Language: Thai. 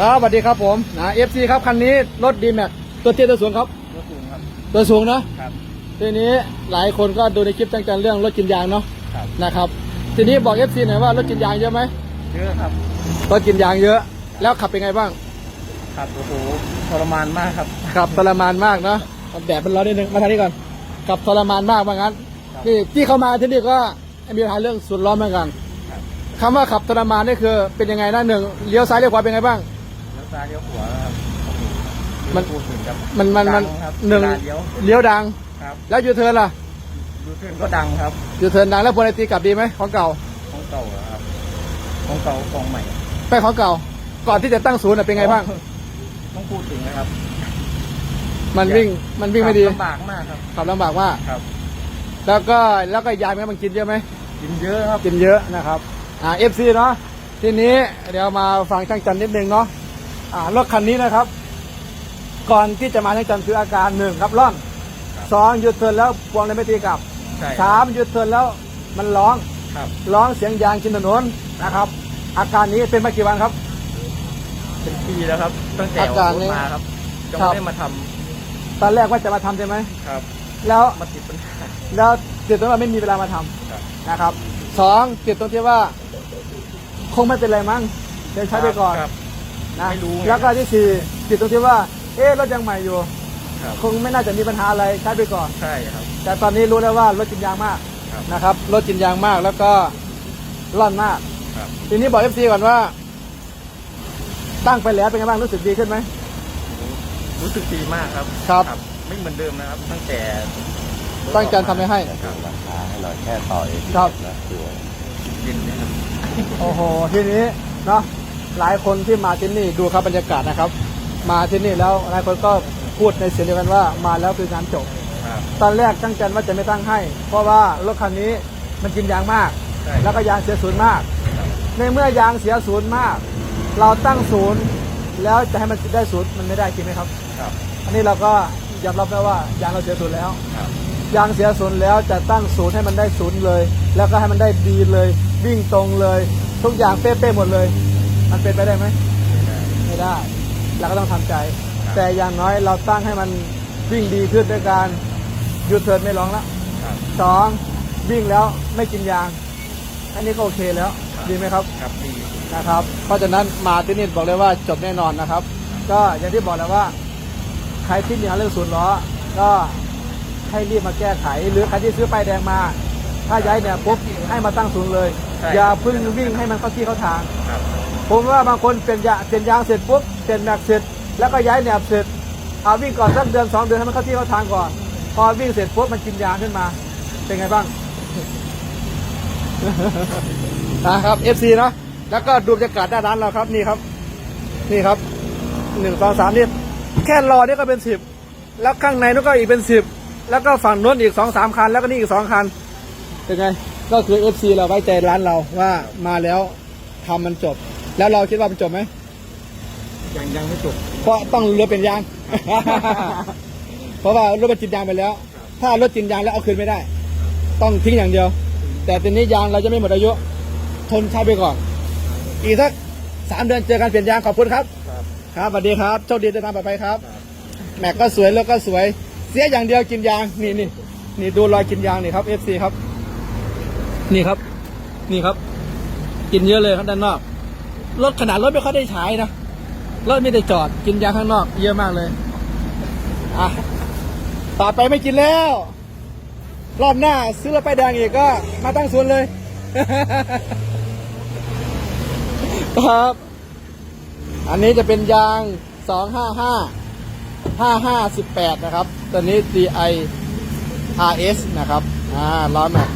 ครับสวัสดีครับผมนะเอฟซีครับคันนี้รถดีแม็กตัวเตี้ยตัวสูงครับ รถสูงครับ ตัวสูงเนาะครับ ทีนี้หลายคนก็ดูในคลิปตั้งแต่เรื่องรถกินยางเนาะครับ นะครับ ทีนี้บอกเอฟซีหน่อยว่ารถกินยางเยอะไหมเยอะครับ รถกินยางเยอะ แล้วขับเป็นไงบ้างครับโอ้โหทรมานมากครับ ขับทรมานมากเนาะแดดมันร้อนนิดนึงมาทางนี้ก่อน ขับทรมานมากว่างั้นครับนี่ที่เข้ามาที่นี่ก็มีปัญหาเรื่องสุดร้อนเหมือนกันครับคำว่าขับทรมานนี่คือเป็นยังไงนะหนึ่งเลี้ยวซ้ายเลี้ยวขวาเป็นไงบ้างแล้ว ซ้ายเลี้ยวขวาครับโอ้โหมันพูดถึงครับมันมันมันดังครับหนึ่งเวลาเลี้ยวเลี้ยวดัง ครับแล้วยูเทิร์นล่ะดูเพื่อนก็ดังครับยูเทิร์นดังแล้วพลไอตีกลับดีไหมของเก่าของเก่าเหรอครับของเก่าของใหม่ไปของเก่า ก่อนที่จะตั้งศูนย์น่ะเป็นไงบ้าง ต้องพูดถึงนะครับมันวิ่งมันวิ่งไม่ดีลำบากมากครับขับลำบากมากครับ แล้วก็แล้วก็ยายไหมมันกินเยอะไหมกินเยอะครับกินเยอะนะครับอ่าเอฟซีเนาะทีนี้เดี๋ยวมาฟังช่างจันนิดนึงเนาะ อ่ารถคันนี้นะครับ ก่อนที่จะมาช่างจันคืออาการหนึ่งครับร่อนครับ สองหยุดเทิร์นแล้วพวงเลยไม่ตีกลับใช่สามหยุดเทิร์นแล้วมันร้องครับร้องเสียงยางชินถนนนะครับ อาการนี้เป็นมากี่วันครับ เป็นปีแล้วครับ ตั้งแต่อาอการอกรนี้ถมาครับยังครับไม่ได้มาทตอนแรกว่าจะมาทำใช่ไหมำครับแล้วมาติดปัญหาแล้วติดตรงว่าไม่มีเวลามาทำครับนะครับสองติดตรงที่ว่า คงไม่เป็นไรมั้งเดี๋ยวใช้ไปก่อน ครับ นะไม่รู้ไง แล้วก็ที่สี่ติดตรงที่ว่า เอ๊ะรถยังใหม่อยู่ ครับ คงไม่น่าจะมีปัญหาอะไรใช้ไปก่อน ใช่ครับ แต่ตอนนี้รู้แล้วว่ารถกินยางมากครับ นะครับรถกินยางมากแล้วก็ร่อนมาก ครับ ทีนี้บอกเอฟซีก่อนว่า ตั้งไปแล้วเป็นไงบ้างรู้สึกดีขึ้นไหม รู้สึกดีมากครับครับ ไม่เหมือนเดิมนะครับ ตั้งแต่ตั้งใจทำให้ให้ ครับราคาให้หน่อยแค่ต่อเองครับ นะคือเย็นนะครับ โอ้โหทีนี้เนาะ หลายคนที่มาที่นี่ดูครับบรรยากาศนะครับ มาที่นี่แล้วหลายคนก็พูดในเสียงเดียวกันว่ามาแล้วคืองานจบครับตอนแรกตั้งใจว่าจะไม่ตั้งให้ เพราะว่ารถคันนี้มันกินยางมาก ใช่ แล้วก็ยางเสียศูนย์มากครับในเมื่อยางเสียศูนย์มาก เราตั้งศูนย์แล้วจะให้มันได้ศูนย์มันไม่ได้จริงไหมครับ ครับอันนี้เราก็ยอมรับแล้วว่ายางเราเสียศูนย์แล้ว ครับยางเสียศูนย์แล้วจะตั้งศูนย์ให้มันได้ศูนย์เลย แล้วก็ให้มันได้ดีเลย วิ่งตรงเลย ทุกอย่างเป๊ะๆหมดเลย มันเป็นไปได้ไหมไม่ได้ เราก็ต้องทำใจ แต่อย่างน้อยเราตั้งให้มันวิ่งดีขึ้นด้วยการหยุดเทิร์นไม่ร้องแล้วครับสองวิ่งแล้วไม่กินยาง อันนี้ก็โอเคแล้ว ดีไหมครับ ครับดีนะครับ เพราะฉะนั้นมาที่นี่บอกเลยว่าจบแน่นอนนะครับ ก็อย่างที่บอกแล้วว่า ใครที่มีปัญหาเรื่องศูนย์ล้อ ก็ให้รีบมาแก้ไข หรือใครที่ซื้อป้ายแดงมา ถ้าย้ายเนี่ยปุ๊บให้มาตั้งศูนย์เลย อย่าเพึ่งวิ่งให้มันเข้าที่เข้าทางครับ ผมว่าบางคนเปลี่ยนยาเปลี่ยนยางเสร็จปุ๊บเปลี่ยนแม็กเสร็จ แล้วก็ย้ายแหนบเสร็จเอาวิ่งก่อนสักเดือนสองเดือนให้มันเข้าที่เข้าทางก่อน พอวิ่งเสร็จปุ๊บมันกินยางขึ้นมา เป็นไงบ้างนะครับ FC เนะ แล้วก็ดูบรรยากาศด้านร้านเราครับนี่ครับ นี่ครับหนึ่งสองสามนี่แค่รอนี่ก็เป็นสิบแล้วข้างในนู้นก็อีกเป็นสิบแล้วก็ฝั่งโน้นอีกสองสามคัน แล้วก็นี่อีกสองคันเป็นไง ก็คือ FC เราไว้ใจร้านเราว่ามาแล้วทำมันจบ แล้วเราคิดว่ามันจบไหมยังยังไม่จบ เพราะต้องรถเป็นยาง เพราะว่ารถมันจินยางไปแล้ว ถ้ารถจินยางแล้วเอาคืนไม่ได้ ต้องทิ้งอย่างเดียว แต่ทีนี้ยางเราจะไม่หมดอายุ ทนใช้ไปก่อน อีกสักสามเดือนเจอกันเปลี่ยนยางขอบคุณครับ ครับครับสวัสดีครับโชคดีเดินทางปลอดภัยครับ แม็กก็สวยรถก็สวย เสียอย่างเดียวกินยางนี่นี่นี่ดูรอยกินยางนี่ครับ FC ครับ นี่ครับ นี่ครับ กินเยอะเลยครับด้านนอก รถขนาดรถไม่ค่อยได้ใช้นะรถไม่ได้จอดกินยางข้างนอก เยอะมากเลยอะต่อไปไม่กินแล้ว รอบหน้าซื้อรถไปแดงอีกก็ มาตั้งศูนเลย ครับ อันนี้จะเป็นยาง255 5518นะครับ ตัวนี้ DI RS นะครับ อ่าล้อแม็ก